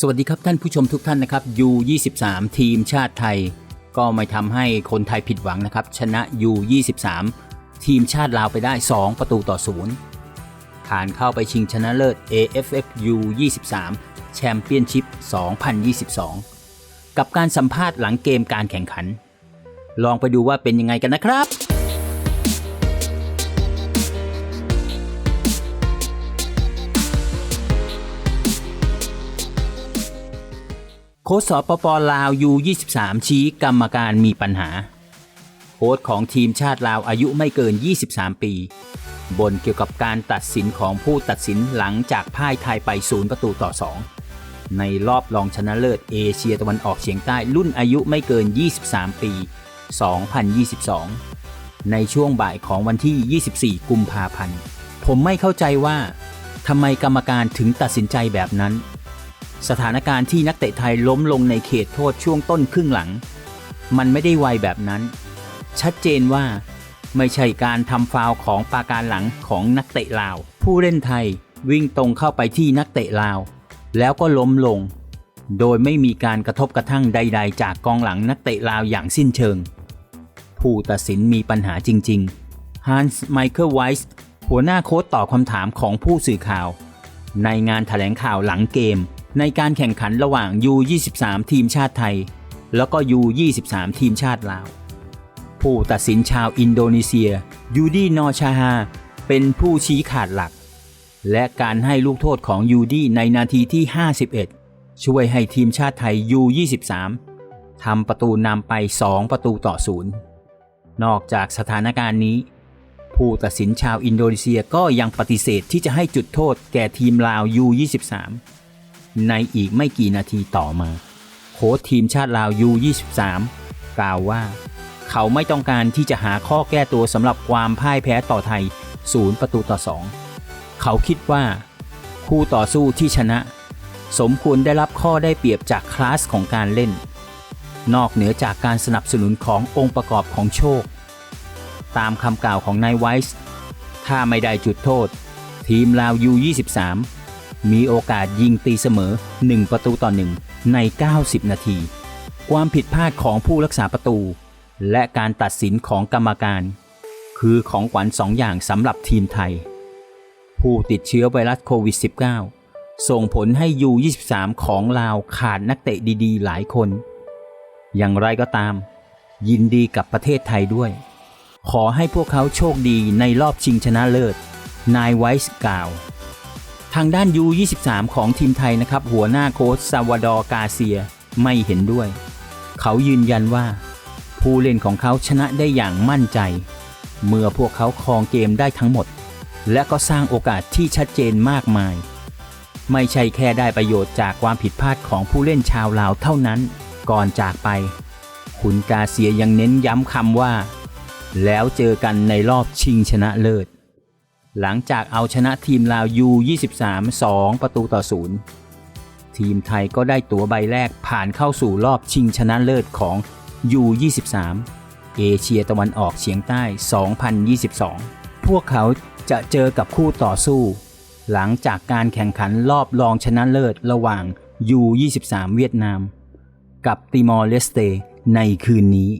สวัสดีครับท่านผู้ชมทุกท่านนะครับ U23 ทีมชาติไทย ก็ไม่ทำให้คนไทยผิดหวังนะครับ ชนะ U23 ทีมชาติลาวไปได้ 2 ประตูต่อศูนย์ผ่านเข้าไปชิงชนะเลิศ AFF U23 แชมเปี้ยนชิพ 2022 กับการสัมภาษณ์หลังเกมการแข่งขัน ลองไปดูว่าเป็นยังไงกันนะครับ โค้ชสปปลาว U23 ชี้กรรมการมีปัญหา โค้ชของทีมชาติลาวอายุไม่เกิน 23 ปีบนเกี่ยวกับการตัดสินของผู้ตัดสินหลังจากพ่ายไทยไปศูนย์ประตูต่อ 2 ในรอบรองชนะเลิศเอเชียตะวันออกเฉียงใต้รุ่นอายุไม่เกิน 23 ปี 2022 ในช่วงบ่ายของวันที่ 24 กุมภาพันธ์ ผมไม่เข้าใจว่าทำไมกรรมการถึงตัดสินใจแบบนั้น สถานการณ์ที่นักเตะไทยล้มลงในเขตโทษช่วงต้นครึ่งหลัง มันไม่ได้ไวแบบนั้น ชัดเจนว่า ไม่ใช่การทำฟาวของปาการหลังของนักเตะลาว ผู้เล่นไทยวิ่งตรงเข้าไปที่นักเตะลาว แล้วก็ล้มลง โดยไม่มีการกระทบกระทั่งใด ๆ จากกองหลังนักเตะลาวอย่างสิ้นเชิง ผู้ตัดสินมีปัญหาจริงๆฮันส์ไมเคิลไวส์หัวหน้าโค้ชตอบคำถามของผู้สื่อข่าว ในงานถแถลงข่าวหลังเกม ในการแข่งขันระหว่าง U23 ทีมชาติไทย แล้วก็ U23 ทีมชาติลาว ผู้ตัดสินชาวอินโดนีเซีย ยูดีนอชาฮา เป็นผู้ชี้ขาดหลัก และการให้ลูกโทษของยูดีในนาทีที่ 51 ช่วยให้ทีมชาติไทย U23 ทำประตูนำไป 2 ประตูต่อศูนย์นอกจากสถานการณ์นี้ ผู้ตัดสินชาวอินโดนีเซียก็ยังปฏิเสธที่จะให้จุดโทษแก่ทีมลาว U23 ในอีกไม่กี่นาทีต่อมา โค้ชทีมชาติลาว U23 กล่าวว่า เขาไม่ต้องการที่จะหาข้อแก้ตัวสำหรับความพ่ายแพ้ต่อไทยศูนย์ประตูต่อสองเขาคิดว่า คู่ต่อสู้ที่ชนะ สมควรได้รับข้อได้เปรียบจากคลาสของการเล่น นอกเหนือจากการสนับสนุนขององค์ประกอบของโชค ตามคำกล่าวของนายไวส์ถ้าไม่ได้จุดโทษ ทีมลาว U23 มีโอกาสยิงตีเสมอ 1 ประตูต่อ 1 ใน 90 นาที ความผิดพลาดของผู้รักษาประตู และการตัดสินของกรรมการ คือของขวัญสองอย่างสำหรับทีมไทย ผู้ติดเชื้อไวรัสโควิด -19 ส่งผลให้ U23 ของลาวขาดนักเตะดีๆ หลายคน อย่างไรก็ตาม ยินดีกับประเทศไทยด้วย ขอให้พวกเขาโชคดีในรอบชิงชนะเลิศนายไวส์กล่าว ทางด้าน U23 ของทีมไทยนะครับ หัวหน้าโค้ชซาวาดอร์กาเซียไม่เห็นด้วย เขายืนยันว่า ผู้เล่นของเขาชนะได้อย่างมั่นใจ เมื่อพวกเขาครองเกมได้ทั้งหมด และก็สร้างโอกาสที่ชัดเจนมากมาย ไม่ใช่แค่ได้ประโยชน์จากความผิดพลาดของผู้เล่นชาวลาวเท่านั้น ก่อนจากไป คุณกาเซียยังเน้นย้ำคำว่า แล้วเจอกันในรอบชิงชนะเลิศ หลังจากเอาชนะทีมลาว U23 2 ประตูต่อศูนย์ทีมไทยก็ได้ตั๋วใบแรกผ่านเข้าสู่รอบชิงชนะเลิศของ U23 เอเชียตะวันออกเฉียงใต้ 2022 พวกเขาจะเจอกับคู่ต่อสู้ หลังจากการแข่งขันรอบรองชนะเลิศระหว่าง U23 เวียดนาม กับติมอร์เลสเตในคืนนี้